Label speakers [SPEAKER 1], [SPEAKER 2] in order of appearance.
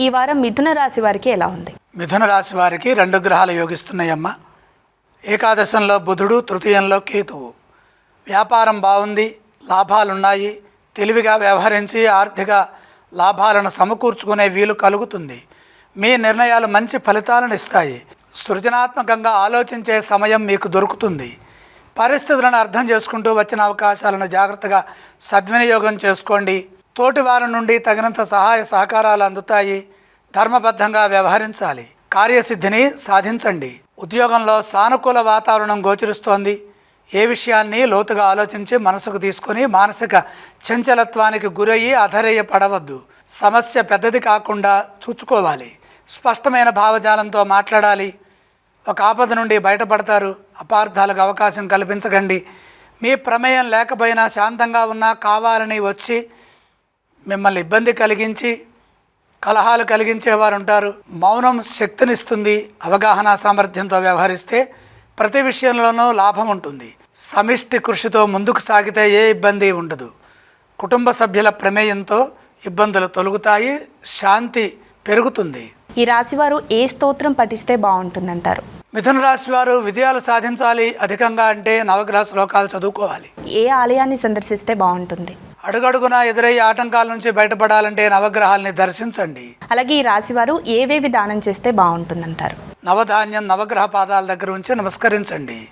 [SPEAKER 1] ఈ వారం మిథున రాశి వారికి ఎలా ఉంది?
[SPEAKER 2] మిథున రాశి వారికి రెండు గ్రహాలు యోగిస్తున్నాయమ్మ. ఏకాదశంలో బుధుడు తృతీయంలో కేతువు. వ్యాపారం బాగుంది లాభాలున్నాయి. తెలివిగా వ్యవహరించి ఆర్థిక లాభాలను సమకూర్చుకునే వీలు కలుగుతుంది. మీ నిర్ణయాలు మంచి ఫలితాలను ఇస్తాయి. సృజనాత్మకంగా ఆలోచించే సమయం మీకు దొరుకుతుంది. పరిస్థితులను అర్థం చేసుకుంటూ వచ్చిన అవకాశాలను జాగ్రత్తగా సద్వినియోగం చేసుకోండి. తోటి వారి నుండి తగినంత సహాయ సహకారాలు అందుతాయి. ధర్మబద్ధంగా వ్యవహరించాలి. కార్యసిద్ధిని సాధించండి. ఉద్యోగంలో సానుకూల వాతావరణం గోచరిస్తోంది. ఏ విషయాన్ని లోతుగా ఆలోచించి మనసుకు తీసుకొని మానసిక చంచలత్వానికి గురయ్యి అధరయ్య పడవద్దు సమస్య పెద్దది కాకుండా చూచుకోవాలి. స్పష్టమైన భావజాలంతో మాట్లాడాలి. ఒక ఆపద నుండి బయటపడతారు. అపార్థాలకు అవకాశం కల్పించకండి. మీ ప్రమేయం లేకపోయినా శాంతంగా ఉన్నా కావాలని వచ్చి మిమ్మల్ని ఇబ్బంది కలిగించి కలహాలు కలిగించేవారు ఉంటారు. మౌనం శక్తినిస్తుంది అవగాహన సామర్థ్యంతో వ్యవహరిస్తే ప్రతి విషయంలోనూ లాభం ఉంటుంది. సమిష్టి కృషితో ముందుకు సాగితే ఏ ఇబ్బంది ఉండదు. కుటుంబ సభ్యుల ప్రమేయంతో ఇబ్బందులు తొలుగుతాయి శాంతి పెరుగుతుంది.
[SPEAKER 1] ఈ రాశి వారు ఏ స్తోత్రం పఠిస్తే బాగుంటుందంటారు?
[SPEAKER 2] మిథున రాశి వారు విజయాలు సాధించాలి అధికంగా అంటే నవగ్రహ శ్లోకాలు చదువుకోవాలి.
[SPEAKER 1] ఏ ఆలయాన్ని సందర్శిస్తే బాగుంటుంది?
[SPEAKER 2] అడుగడుగునా ఎదురయ్యే ఆటంకాల నుంచి బయటపడాలంటే నవగ్రహాల్ని దర్శించండి.
[SPEAKER 1] అలాగే ఈ రాశి వారు ఏవేవి దానం చేస్తే బాగుంటుందంటారు?
[SPEAKER 2] నవధాన్యం నవగ్రహ పాదాల దగ్గర ఉంచి నమస్కరించండి.